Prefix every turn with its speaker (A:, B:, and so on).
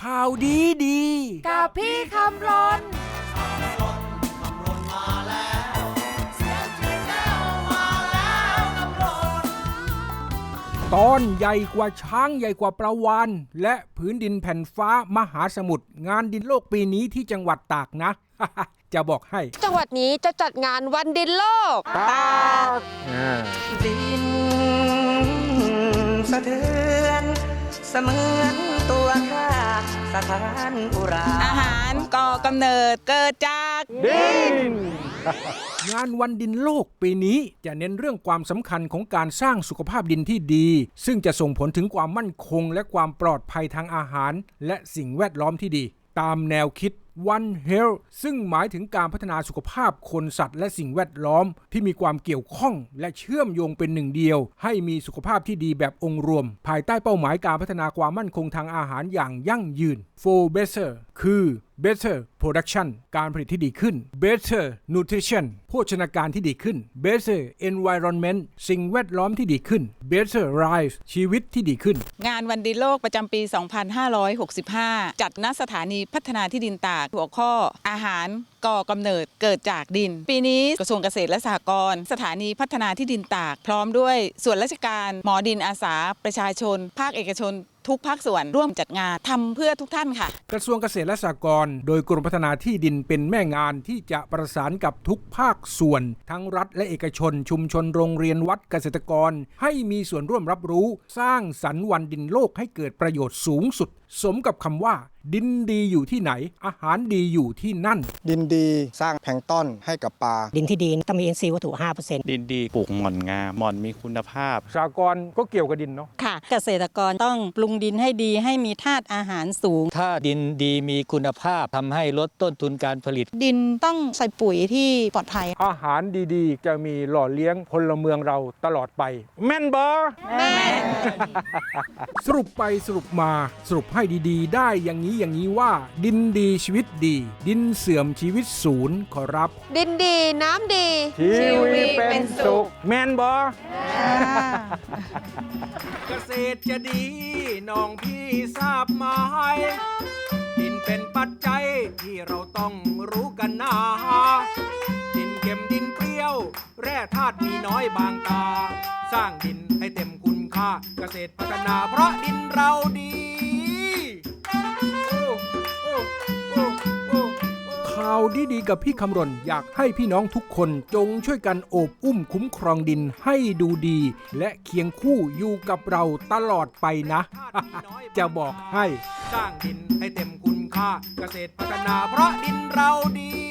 A: ข่าวดีดี
B: กับพี่คำรน
A: ตอนใหญ่กว่าช้างใหญ่กว่าประวานและผืนดินแผ่นฟ้ามหาสมุทร งานดินโลกปีนี้ที่จังหวัดตากนะ จะบอกให้
B: จังหวัดนี้จะจัดงานวันดินโลก
C: ดินสะเเสมือนตัวข้าสถานอุรา
D: อาหารก่อกำเนิดเกิดจาก
A: งานวันดินโลกปีนี้จะเน้นเรื่องความสำคัญของการสร้างสุขภาพดินที่ดี ซึ่งจะส่งผลถึงความมั่นคงและความปลอดภัยทางอาหาร และสิ่งแวดล้อมที่ดี ตามแนวคิด One Health ซึ่งหมายถึงการพัฒนาสุขภาพคนสัตว์และสิ่งแวดล้อม ที่มีความเกี่ยวข้องและเชื่อมโยงเป็นหนึ่งเดียว ให้มีสุขภาพที่ดีแบบองค์รวม ภายใต้เป้าหมายการพัฒนาความมั่นคงทางอาหารอย่างยั่งยืน For Better คือ Better Production การผลิตที่ดีขึ้น Better Nutrition โภชนาการที่ดีขึ้น Better Environment สิ่งแวดล้อมที่ดีขึ้น Better Life ชีวิตที่ดีขึ้น
D: งานวันดินโลกประจำปี 2565 จัดณสถานีพัฒนาที่ดินตาหัวข้ออาหาร ก่อกำเนิดเกิดจากดิน ปีนี้กระทรวงเกษตรและสหกรณ์สถานีพัฒนาที่ดินตาก พร้อมด้วยส่วนราชการหมอดินอาสา ประชาชน ภาคเอกชนทุกภาคส่วนร่วมจัดงานทำเพื่อทุกท่านค่ะ
A: กระทรวงเกษตรและสหกรณ์โดยกรมพัฒนาที่ดินเป็นแม่งานที่จะประสานกับทุกภาคส่วน ทั้งรัฐและเอกชน ชุมชนโรงเรียนวัดเกษตรกร ให้มีส่วนร่วมรับรู้ สร้างสรรค์วันดินโลกให้เกิดประโยชน์สูงสุด สมกับคำว่า ดินดีอยู่ที่ไหน อาหารดีอยู่ที่นั่น
E: ดินดีสร้างแพลงก์ต้นให้กับปลา
F: ดินที่ดีต้องมีอินทรีย์วัตถุ 5%
G: ดินดีปลูกหม่อนงามหม่อนมีคุณภาพ
A: สหกรณ์ก็เกี่ยวกับดินเนาะ
H: ค่ะ เกษตรกรต้องปรุงดินให้ดีให้มีธาตุอาหารสูง
I: ถ้าดินดีมีคุณภาพทำให้ลดต้นทุนการผลิต
H: ดินต้องใส่ปุ๋ยที่ปลอดภัย
A: อาหารดีๆ จะมีหล่อเลี้ยงพลเมืองเราตลอดไป แม่นบอแม่สรุปไปสรุปมาสรุปให้ดีๆ ได้อย่างนี้อย่างนี้ว่า ดินดีชีวิตดี ดินเสื่อมชีวิตศูนย์ขอรับ
B: ดินดีน้ำดี
A: ชีวิตเป็นสุข แม่นบอเกษตรจะดีน้องพี่ทราบไหมดินเป็นปัจจัยที่เราต้องรู้กันนะดินเค็มดินเปรี้ยว แร่ธาตุมีน้อยบางตา สร้างดินให้เต็มคุณค่า เกษตรพัฒนาเพราะดินเราดี ดีๆกับพี่คำรณอยากให้พี่น้องทุกคนจงช่วยกันโอบอุ้มคุ้มครองดินให้ดูดี และเคียงคู่อยู่กับเราตลอดไปนะ จะบอกให้ สร้างดินให้เต็มคุณค่าเกษตรพัฒนาเพราะดินเราดี